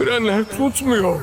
Frenler tutmuyor.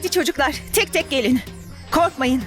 Hadi çocuklar tek tek gelin. Korkmayın.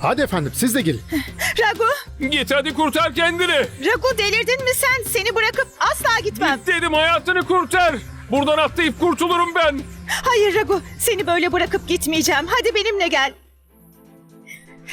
Hadi efendim siz de gelin. Ragu, Git hadi kurtar kendini. Ragu delirdin mi sen? Seni bırakıp asla gitmem. Dedim hayatını kurtar. Buradan atlayıp kurtulurum ben. Hayır Ragu, seni böyle bırakıp gitmeyeceğim. Hadi benimle gel.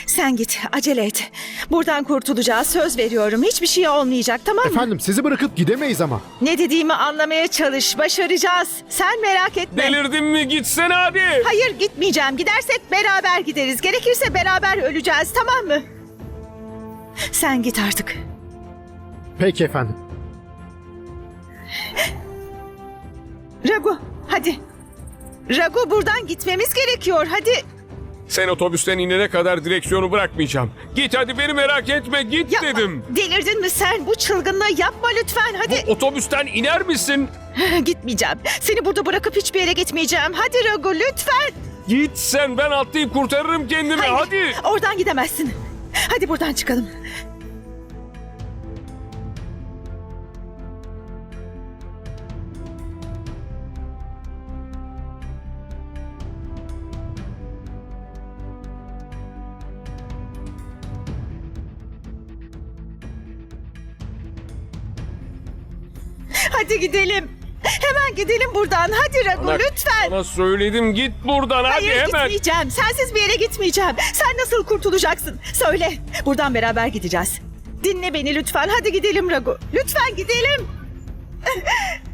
Sen git, acele et. Buradan kurtulacağız, söz veriyorum. Hiçbir şey olmayacak, tamam mı? Efendim sizi bırakıp gidemeyiz ama. Ne dediğimi anlamaya çalış, başaracağız. Sen merak etme. Delirdin mi gitsene hadi. Hayır gitmeyeceğim. Gidersek beraber gideriz. Gerekirse beraber öleceğiz, tamam mı? Sen git artık. Peki efendim. Ragu, hadi. Ragu buradan gitmemiz gerekiyor. Hadi. Sen otobüsten inene kadar direksiyonu bırakmayacağım. Git hadi beni merak etme git Yapma. dedim. Delirdin mi sen? Bu çılgınlığı yapma lütfen. Hadi. Otobüsten iner misin? Gitmeyeceğim. Seni burada bırakıp hiçbir yere gitmeyeceğim. Hadi Ragu lütfen. Git sen ben atlayıp kurtarırım kendimi Hayır, hadi. Oradan gidemezsin. Hadi buradan çıkalım. Hadi gidelim. Hemen gidelim buradan. Hadi Ragu Bana- lütfen. Sana söyledim git buradan hadi Hayır hemen. gitmeyeceğim. Sensiz bir yere gitmeyeceğim. Sen nasıl kurtulacaksın? Söyle. Buradan beraber gideceğiz. Dinle beni lütfen. Hadi gidelim Ragu. Lütfen gidelim.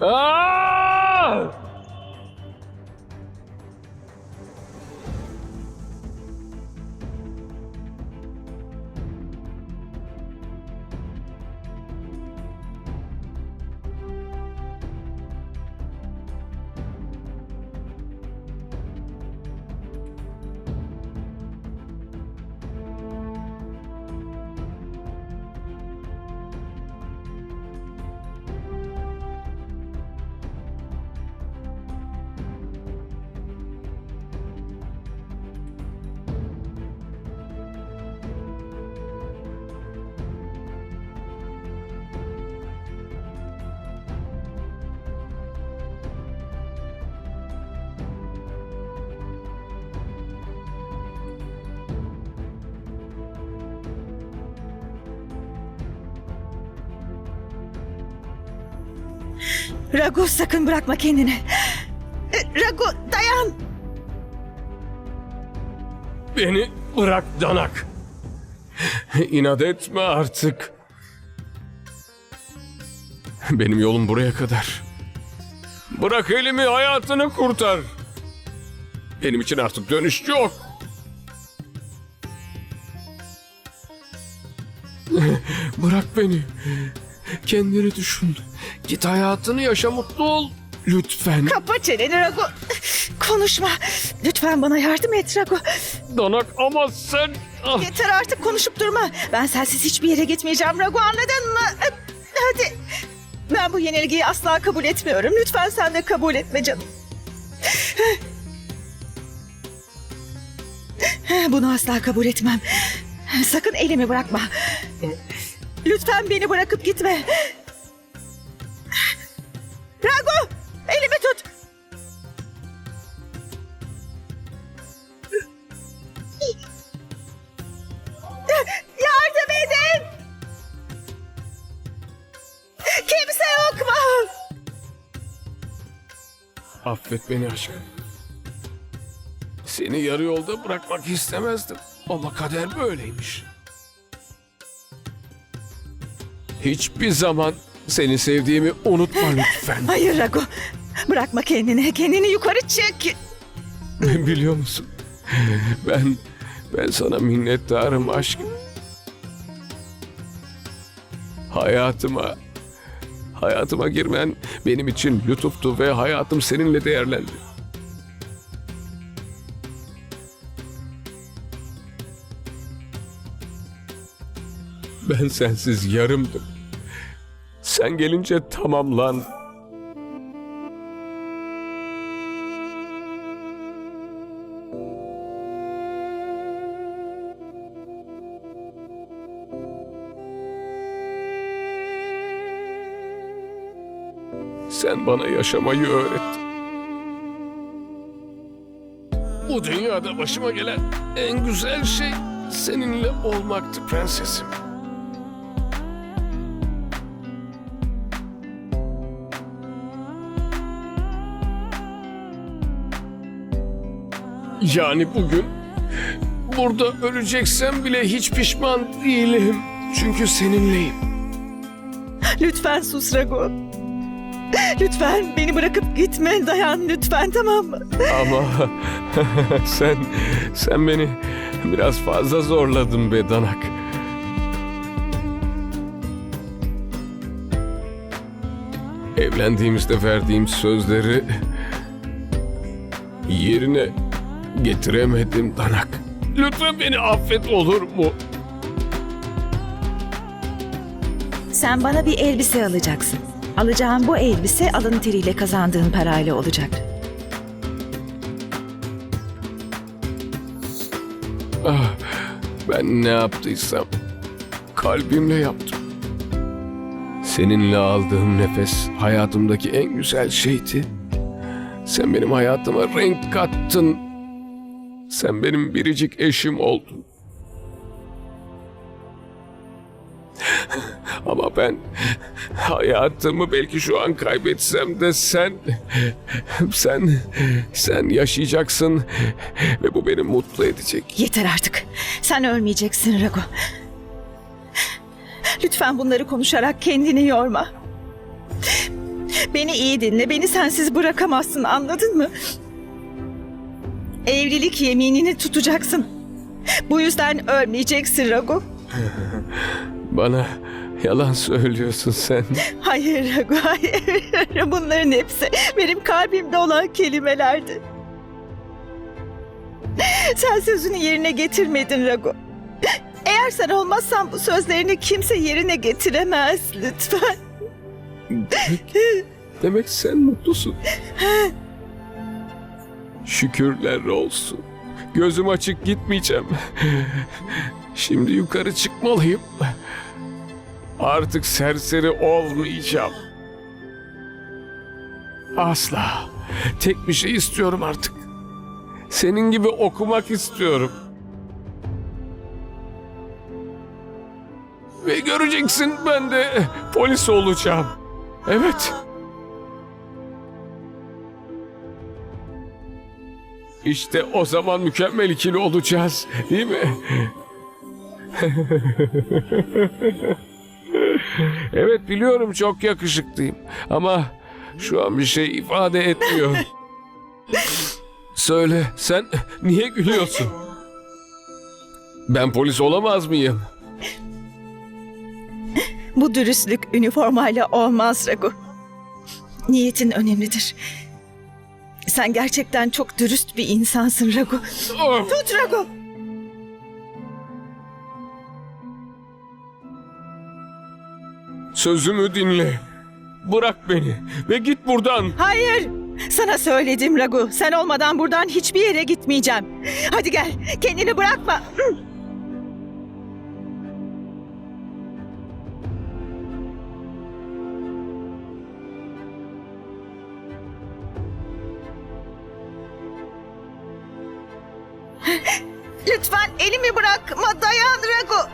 啊！Ragu sakın bırakma kendini. Ragu dayan. Beni bırak danak. İnat etme artık. Benim yolum buraya kadar. Bırak elimi hayatını kurtar. Benim için artık dönüş yok. Bırak beni. Kendini düşün. Git hayatını yaşa mutlu ol. Lütfen. Kapa çeneni Rago. Konuşma. Lütfen bana yardım et Rago. Danak ama sen... Ah, Yeter artık konuşup durma. Ben sensiz hiçbir yere gitmeyeceğim Rago anladın mı? Hadi. Ben bu yenilgiyi asla kabul etmiyorum. Lütfen sen de kabul etme canım. Bunu asla kabul etmem. Sakın elimi bırakma. Lütfen beni bırakıp gitme. Rago! Elimi tut. Yardım edin! Kimse yok mu? affet beni aşkım. Seni yarı yolda bırakmak istemezdim. Ama kader böyleymiş. Hiçbir zaman seni sevdiğimi unutma lütfen. Hayır Rago. Bırakma kendini. Kendini yukarı çek. Biliyor musun? Ben ben sana minnettarım aşkım. Hayatıma hayatıma girmen benim için lütuftu ve hayatım seninle değerlendi. Ben sensiz yarımdım. Sen gelince tamamlan. Sen bana yaşamayı öğrettin. Bu dünyada başıma gelen en güzel şey seninle olmaktı prensesim. Yani bugün burada öleceksem bile hiç pişman değilim. Çünkü seninleyim. Lütfen sus Rago. Lütfen beni bırakıp gitme. Dayan lütfen tamam mı? Ama sen sen beni biraz fazla zorladın be Danak. Evlendiğimizde verdiğim sözleri yerine getiremedim Danak. Lütfen beni affet olur mu? Sen bana bir elbise alacaksın. Alacağın bu elbise alın teriyle kazandığın parayla olacak. Ah, ben ne yaptıysam kalbimle yaptım. Seninle aldığım nefes hayatımdaki en güzel şeydi. Sen benim hayatıma renk kattın. Sen benim biricik eşim oldun. Ama ben hayatımı belki şu an kaybetsem de sen sen sen yaşayacaksın ve bu beni mutlu edecek. Yeter artık. Sen ölmeyeceksin Rago. Lütfen bunları konuşarak kendini yorma. Beni iyi dinle. Beni sensiz bırakamazsın anladın mı? Evlilik yeminini tutacaksın. Bu yüzden ölmeyeceksin Rago. Bana yalan söylüyorsun sen. Hayır Rago, hayır. Bunların hepsi benim kalbimde olan kelimelerdi. Sen sözünü yerine getirmedin Rago. Eğer sen olmazsan bu sözlerini kimse yerine getiremez lütfen. Demek, demek sen mutlusun. Şükürler olsun. Gözüm açık gitmeyeceğim. Şimdi yukarı çıkmalıyım. Artık serseri olmayacağım. Asla. Tek bir şey istiyorum artık. Senin gibi okumak istiyorum. Ve göreceksin ben de polis olacağım. Evet. İşte o zaman mükemmel ikili olacağız, değil mi? evet biliyorum çok yakışıklıyım ama şu an bir şey ifade etmiyor. Söyle sen niye gülüyorsun? Ben polis olamaz mıyım? Bu dürüstlük üniformayla olmaz Ragu. Niyetin önemlidir. Sen gerçekten çok dürüst bir insansın Ragu. Oh! Tut Ragu. Sözümü dinle. Bırak beni ve git buradan. Hayır. Sana söyledim Ragu. Sen olmadan buradan hiçbir yere gitmeyeceğim. Hadi gel. Kendini bırakma. Lütfen elimi bırakma. Dayan Ragu.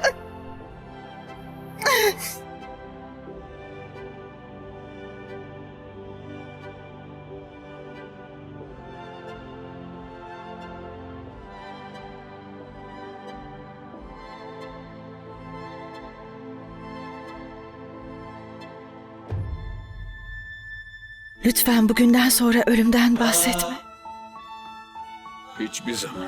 Lütfen bugünden sonra ölümden bahsetme. Hiçbir zaman.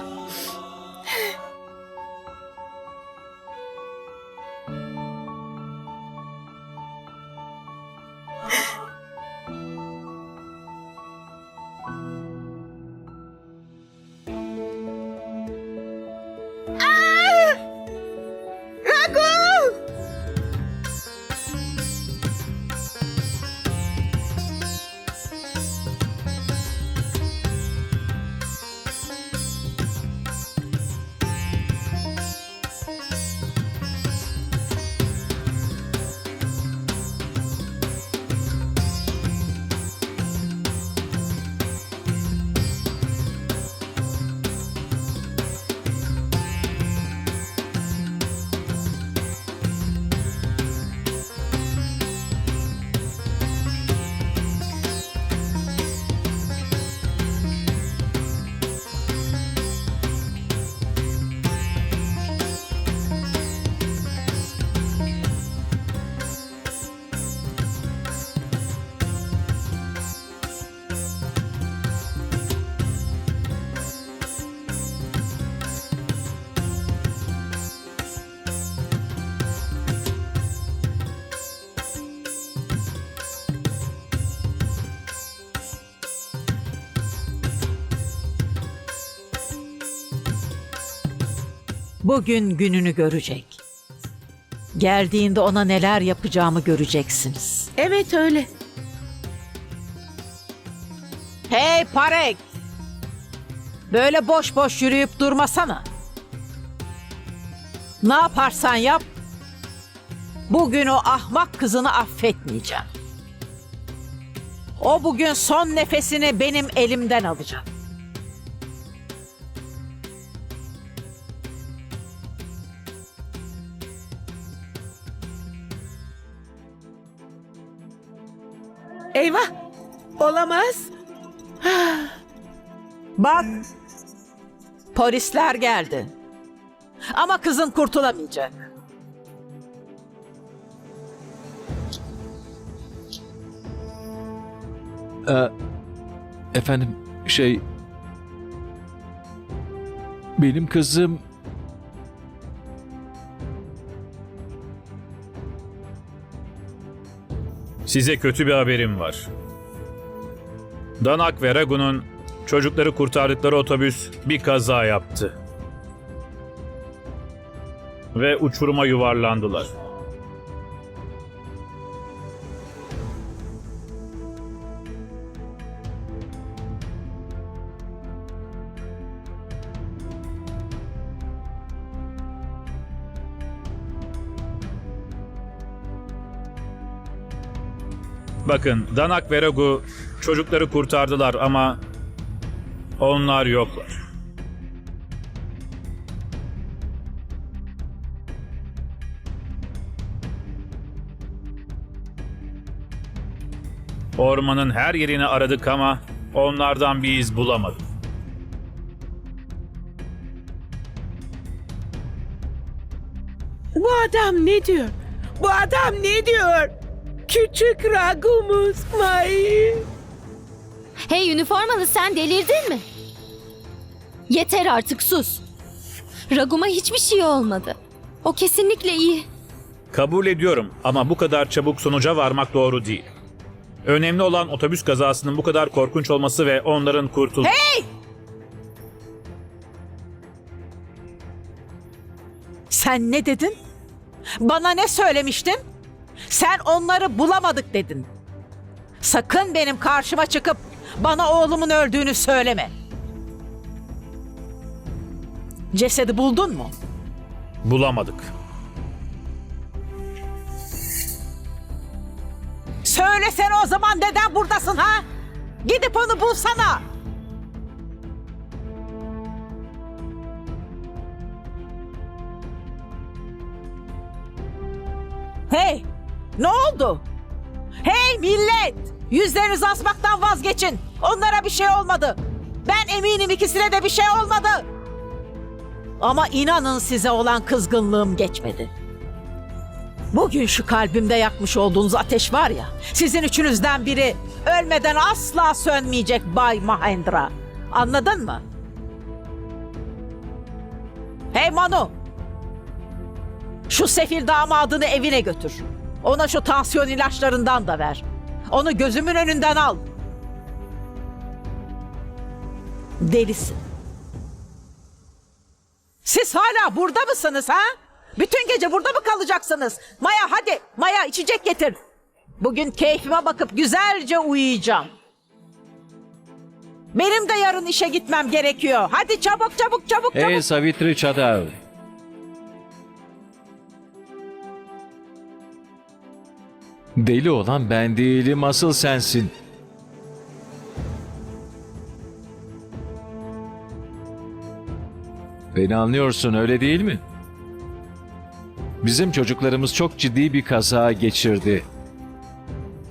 Bugün gününü görecek. Geldiğinde ona neler yapacağımı göreceksiniz. Evet öyle. Hey Parek! Böyle boş boş yürüyüp durmasana. Ne yaparsan yap, bugün o ahmak kızını affetmeyeceğim. O bugün son nefesini benim elimden alacak. Eyvah. Olamaz. Bak, polisler geldi. Ama kızın kurtulamayacak. Ee, efendim şey benim kızım Size kötü bir haberim var. Danak ve Ragu'nun çocukları kurtardıkları otobüs bir kaza yaptı. Ve uçuruma yuvarlandılar. Bakın Danak ve Ragu çocukları kurtardılar ama onlar yoklar. Ormanın her yerini aradık ama onlardan bir iz bulamadık. Bu adam ne diyor? Bu adam ne diyor? Küçük Ragumuz May. Hey üniformalı sen delirdin mi? Yeter artık sus. Ragum'a hiçbir şey olmadı. O kesinlikle iyi. Kabul ediyorum ama bu kadar çabuk sonuca varmak doğru değil. Önemli olan otobüs kazasının bu kadar korkunç olması ve onların kurtul... Sen ne dedin? Bana ne söylemiştin? Sen onları bulamadık dedin. Sakın benim karşıma çıkıp bana oğlumun öldüğünü söyleme. Cesedi buldun mu? Bulamadık. Söylesene o zaman neden buradasın ha? Gidip onu bulsana. Oldu? Hey millet! Yüzlerinizi asmaktan vazgeçin. Onlara bir şey olmadı. Ben eminim ikisine de bir şey olmadı. Ama inanın size olan kızgınlığım geçmedi. Bugün şu kalbimde yakmış olduğunuz ateş var ya, sizin üçünüzden biri ölmeden asla sönmeyecek Bay Mahendra. Anladın mı? Hey Manu! Şu sefil damadını evine götür. Ona şu tansiyon ilaçlarından da ver. Onu gözümün önünden al. Delisin. Siz hala burada mısınız ha? Bütün gece burada mı kalacaksınız? Maya hadi Maya içecek getir. Bugün keyfime bakıp güzelce uyuyacağım. Benim de yarın işe gitmem gerekiyor. Hadi çabuk çabuk çabuk çabuk. Hey Savitri Çadav. Deli olan ben değilim, asıl sensin. Beni anlıyorsun öyle değil mi? Bizim çocuklarımız çok ciddi bir kaza geçirdi.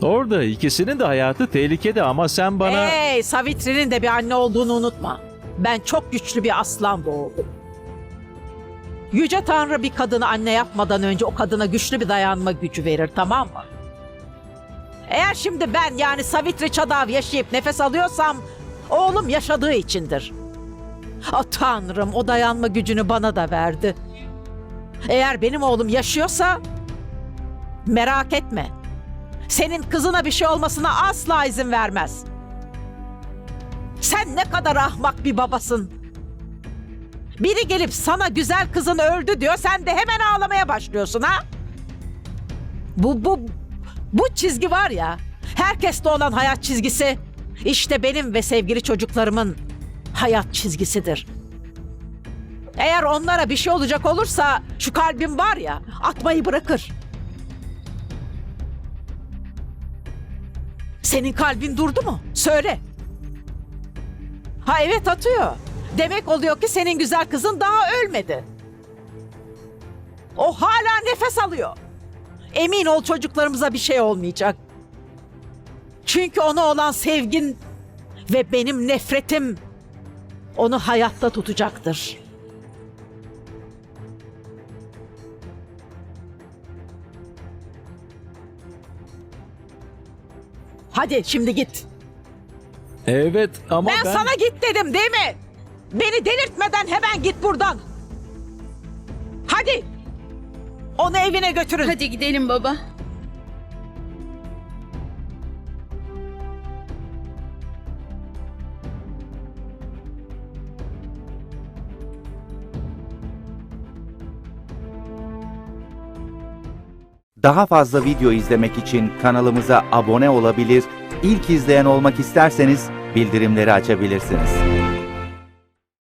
Orada ikisinin de hayatı tehlikede ama sen bana... Hey Savitri'nin de bir anne olduğunu unutma. Ben çok güçlü bir aslan doğurdum. Yüce Tanrı bir kadını anne yapmadan önce o kadına güçlü bir dayanma gücü verir tamam mı? Eğer şimdi ben yani Savitri Çadav yaşayıp nefes alıyorsam oğlum yaşadığı içindir. O Tanrım o dayanma gücünü bana da verdi. Eğer benim oğlum yaşıyorsa merak etme. Senin kızına bir şey olmasına asla izin vermez. Sen ne kadar ahmak bir babasın. Biri gelip sana güzel kızın öldü diyor, sen de hemen ağlamaya başlıyorsun ha? Bu, bu, bu çizgi var ya, herkeste olan hayat çizgisi, işte benim ve sevgili çocuklarımın hayat çizgisidir. Eğer onlara bir şey olacak olursa şu kalbim var ya, atmayı bırakır. Senin kalbin durdu mu? Söyle. Ha evet atıyor. Demek oluyor ki senin güzel kızın daha ölmedi. O hala nefes alıyor. Emin ol çocuklarımıza bir şey olmayacak. Çünkü ona olan sevgin ve benim nefretim onu hayatta tutacaktır. Hadi şimdi git. Evet ama Ben, ben... sana git dedim değil mi? Beni delirtmeden hemen git buradan. Hadi. Onu evine götürün. Hadi gidelim baba. Daha fazla video izlemek için kanalımıza abone olabilir, ilk izleyen olmak isterseniz bildirimleri açabilirsiniz.